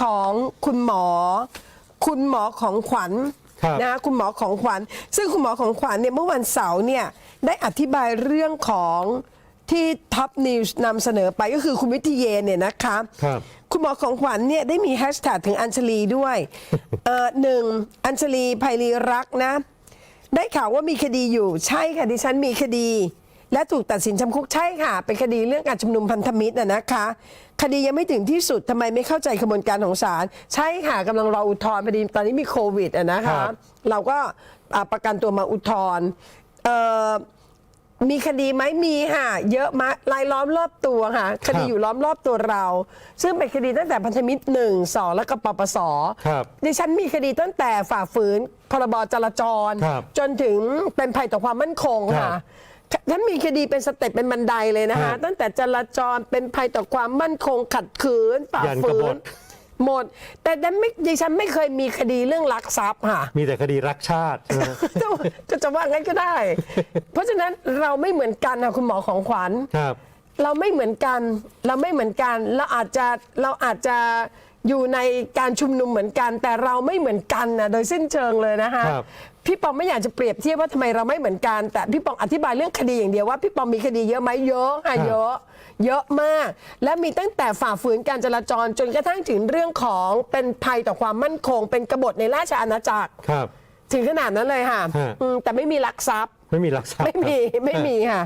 ของคุณหมอ คุณหมอของขวัญครับนะคุณหมอของขวัญ ซึ่งคุณหมอของขวัญเนี่ยเมื่อวันเสาร์เนี่ยได้อธิบายเรื่องของที่ท็อปนิวส์นำเสนอไปก็คือคุณวิทยเยนเนี่ยนะคะครับ คุณหมอของขวัญเนี่ยได้มีแฮชแท็กถึงอัญชลีด้วยเอ่อหนึ่งอัญชลีไพรีรักษ์นะ ได้ข่าวว่ามีคดีอยู่ใช่ค่ะดิฉันมีคดี และถูกตัดสินจำคุกใช่ค่ะ เป็นคดีเรื่องการชุมนุมพันธมิตรน่ะนะคะ คดียังไม่ถึงที่สุดทำไมไม่เข้าใจกระบวนการของศาลใช่ค่ะกำลังรออุทธรณ์พอดีตอนนี้มีโควิดอะนะครัคะ บ เราก็อ่าประกันตัวมาอุทธรณ์เอ่อมีคดีไหมมีค่ะ เยอะมากรายล้อมรอบตัวค่ะ คดีอยู่ล้อมรอบตัวเรา ซึ่งเป็นคดีตั้งแต่พันธมิตรหนึ่งสองแล้วก็ปปส ครับ ดิฉันมีคดีตั้งแต่ฝ่าฝืนพรบจราจร ครับจนถึงเป็นภัยต่อความมั่นคงครัค่ะ บ ฉันมีคดีเป็นสเต็ปเป็นบันไดเลยนะครัคะบตั้งแต่จราจรเป็นภัยต่อความมั่นคงขัดขืนฝ่ายันกฝืบฏ นหมด แต่ดิฉันไม่ดิฉันไม่เคยมีคดีเรื่องลักทรัพย์ค่ะ มีแต่คดีรักชาติใช่ไหมจะจะจะว่างั้นก็ได้ เพราะฉะนั้นเราไม่เหมือนกันนะคุณหมอของขวัญ ครับ เราไม่เหมือนกัน เราไม่เหมือนกัน เราอาจจะ เราอาจจะ อยู่ในการชุมนุมเหมือนกัน แต่เราไม่เหมือนกันนะโดยสิ้นเชิงเลยนะคะครับ พี่ปองไม่อยากจะเปรียบเทียบว่าทำไมเราไม่เหมือนกัน แต่พี่ปองอธิบายเรื่องคดีอย่างเดียวว่าพี่ปองมีคดีเยอะไหมเยอะค่ะเยอะ เยอะมาก และมีตั้งแต่ฝ่าฝืนการจราจรจนกระทั่งถึงเรื่องของเป็นภัยต่อความมั่นคง เป็นกบฏในราชอาณาจักร ครับ ถึงขนาดนั้นเลยค่ะฮะ อืมแต่ไม่มีลักทรัพย์ ไม่มีรักทรัพย์ไม่มีไม่มีค่ะ